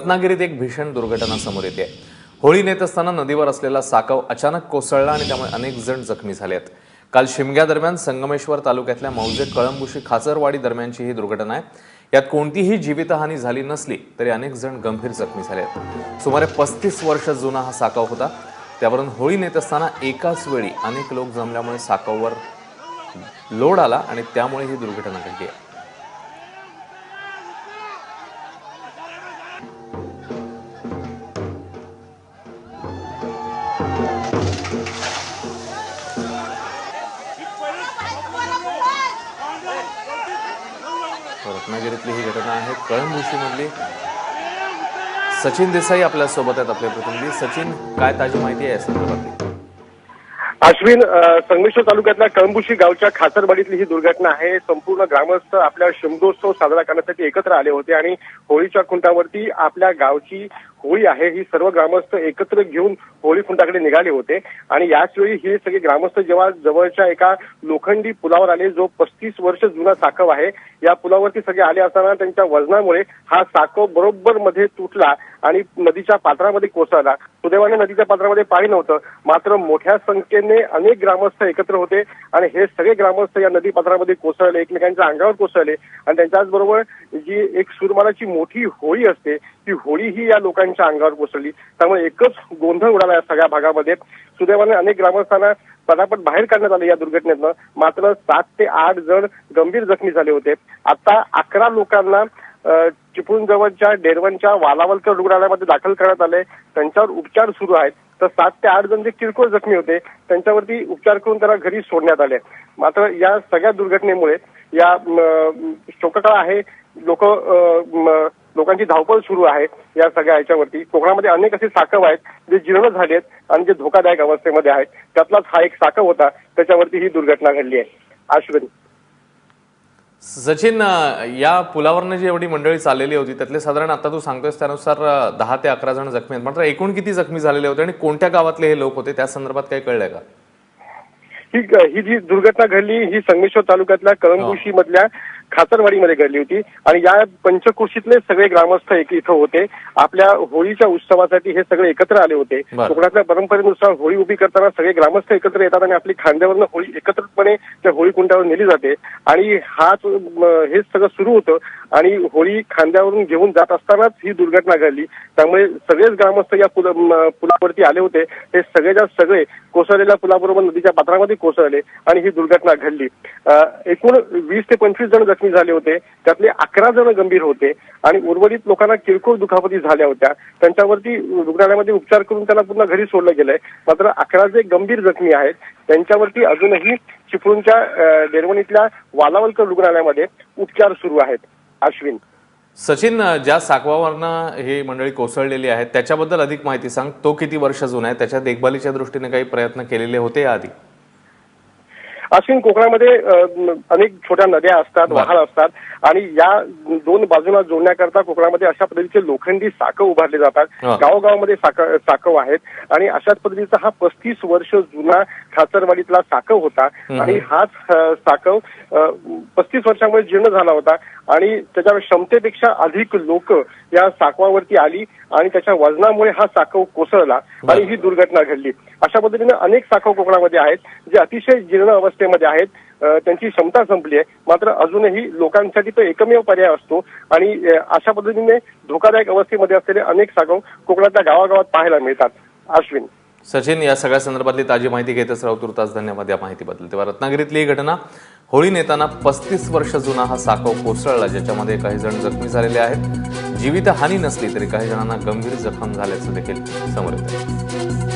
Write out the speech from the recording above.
रत्नागिरीत एक भीषण दुर्घटना समोर येते. होळी नेत असताना नदीवर असलेला साकव अचानक कोसळला आणि त्यामुळे अनेक जण जखमी झाले आहेत काल शिमग्या दरम्यान संगमेश्वर तालुक्यातल्या मौजे कळंबुशी खाचरवाडी दरम्यानची ही दुर्घटना आहे. यात कोणतीही जीवितहानी झाली नसली तरी अनेक जण गंभीर जखमी झाले आहेत सुमारे पस्तीस वर्ष जुना हा साकव होता. त्यावरून होळी नेत असताना एकाच वेळी अनेक लोक जमल्यामुळे साकववर लोड आला आणि त्यामुळे ही दुर्घटना घडली आहे. रत्नागिरीतली ही घटना आहे. कळंबुशीमधली सचिन देसाई आपल्यासोबत आहेत आपले प्रतिनिधी. सचिन काय ताजी माहिती आहे या संदर्भातली? अश्विन संगमेश्वर तालुक्यातल्या कळंबुशी गावच्या खासरवाडीतली ही दुर्घटना आहे. संपूर्ण ग्रामस्थ आपल्या शिमगोत्सव साजरा करण्यासाठी एकत्र आले होते आणि होळीच्या खुंटावरती आपल्या गावची होळी आहे. ही सर्व ग्रामस्थ एकत्र घेऊन होळी खुंटाकडे निघाले होते. आणि याच वेळी हे सगळे ग्रामस्थ जेव्हा जवळच्या एका लोखंडी पुलावर आले जो पस्तीस वर्ष जुना साखव आहे या पुलावरती सगळे आले असताना त्यांच्या वजनामुळे हा साखव बरोबर मध्ये तुटला आणि नदीच्या पात्रामध्ये कोसळला. सुदैवाने नदीच्या पात्रामध्ये पाणी नव्हतं. मात्र मोठ्या संख्येने अनेक ग्रामस्थ एकत्र होते आणि हे सगळे ग्रामस्थ या नदी पात्रामध्ये कोसळले एकमेकांच्या अंगावर कोसळले. आणि त्यांच्याचबरोबर जी एक सुरमालाची मोठी होळी असते ती होळी ही या लोकांच्या अंगावर कोसळली. त्यामुळे एकच गोंधळ उडाला या सगळ्या भागामध्ये. सुदैवाने अनेक ग्रामस्थांना पटापट बाहेर काढण्यात आले या दुर्घटनेतनं. मात्र सात ते आठ जण गंभीर जखमी झाले होते. आता अकरा लोकांना चिपळूणजवळच्या जवळच्या डेरवनच्या वालावलकर रुग्णालयामध्ये दाखल करण्यात आले त्यांच्यावर उपचार सुरू आहेत. तर सात ते आठ जण जे किरकोळ जखमी होते त्यांच्यावरती उपचार करून त्यांना घरी सोडण्यात आले. मात्र या सगळ्या दुर्घटनेमुळे या म, शोककळा आहे लोक लोकांची धावपळ सुरू आहे या सगळ्या ह्याच्यावरती कोकणामध्ये अनेक असे साकव आहेत जे जीर्ण झाले आहेत आणि जे धोकादायक अवस्थेमध्ये आहेत. त्यातलाच हा एक साकव होता त्याच्यावरती ही दुर्घटना घडली आहे. अश्विन सचिन या पुलावरनं जी एवढी मंडळी चाललेली होती त्यातले साधारण आता तू सांगतोयस त्यानुसार दहा ते अकरा जण जखमी आहेत. मात्र एकूण किती जखमी झालेले होते आणि कोणत्या गावातले हे लोक होते त्या संदर्भात काही कळलंय का? ही ही जी दुर्घटना घडली ही संगमेश्वर तालुक्यातल्या कळंगुशी मधल्या खासरवाडीमध्ये घडली होती. आणि या पंचकृषीतले सगळे ग्रामस्थ एक इथं होते. आपल्या होळीच्या उत्सवासाठी हे सगळे एकत्र आले होते. कोकणातल्या परंपरेनुसार होळी उभी करताना सगळे ग्रामस्थ एकत्र येतात आणि आपली खांद्यावरनं होळी एकत्रितपणे त्या होळी कुंडावर नेली जाते. आणि हाच हे सगळं सुरू होतं. आणि होळी खांद्यावरून घेऊन जात असतानाच ही दुर्घटना घडली. त्यामुळे सगळेच ग्रामस्थ या पुला पुलावरती आले होते. हे सगळेच्या सगळे कोसळलेल्या पुलाबरोबर नदीच्या पात्रामध्ये कोसळले आणि ही दुर्घटना घडली. एकूण वीस ते पंचवीस जण जखमी झाले होते. त्यातले अकरा जण गंभीर होते आणि उर्वरित लोकांना किरकोळ दुखापती झाल्या होत्या. त्यांच्यावरती रुग्णालयामध्ये उपचार करून त्यांना पुन्हा घरी सोडलं गेलंय. मात्र अकरा जे गंभीर जखमी आहेत त्यांच्यावरती अजूनही चिपळूणच्या देरवणीतल्या डेरवणीतल्या वालावलकर रुग्णालयामध्ये उपचार सुरू आहेत. अश्विन. सचिन ज्या साकवावरनं ही मंडळी कोसळलेली आहेत त्याच्याबद्दल अधिक माहिती सांग. तो किती वर्ष जुना आहे? त्याच्या देखभालीच्या दृष्टीने काही प्रयत्न केलेले होते आधी? अश्विन कोकणामध्ये अनेक छोट्या नद्या असतात. वहाळ असतात आणि या दोन बाजूला जोडण्याकरता कोकणामध्ये अशा पद्धतीचे लोखंडी साकव उभारले जातात. गावोगावामध्ये साक- साकव आहेत आणि अशाच पद्धतीचा हा पस्तीस वर्ष जुना खाचरवाडीतला साकव होता. आणि हाच अ, साकव पस्तीस वर्षामुळे जीर्ण झाला होता आणि त्याच्या क्षमतेपेक्षा अधिक लोक या साकवावरती आली आणि त्याच्या वजनामुळे हा साकव कोसळला आणि ही दुर्घटना घडली अशा पद्धतीने अनेक साकव कोकणामध्ये आहेत जे अतिशय जीर्ण अवस्थेमध्ये आहेत. त्यांची क्षमता संपली आहे. मात्र अजूनही लोकांसाठी तो एकमेव पर्याय असतो. आणि अशा पद्धतीने धोकादायक अवस्थेमध्ये असलेले अनेक साकव कोकणातल्या गावागावात पाहायला मिळतात. अश्विन. सचिन या सगळ्या संदर्भातली ताजी माहिती घेतच राहू तुर्तास धन्यवाद या माहितीबद्दल. तेव्हा रत्नागिरीतली ही घटना होळी नेताना पस्तीस वर्ष जुना हा साखव कोसळला ज्याच्यामध्ये काही जण जखमी झालेले आहेत. जीवितहानी नसली तरी काही जणांना गंभीर जखम झाल्याचं देखील समोर येतं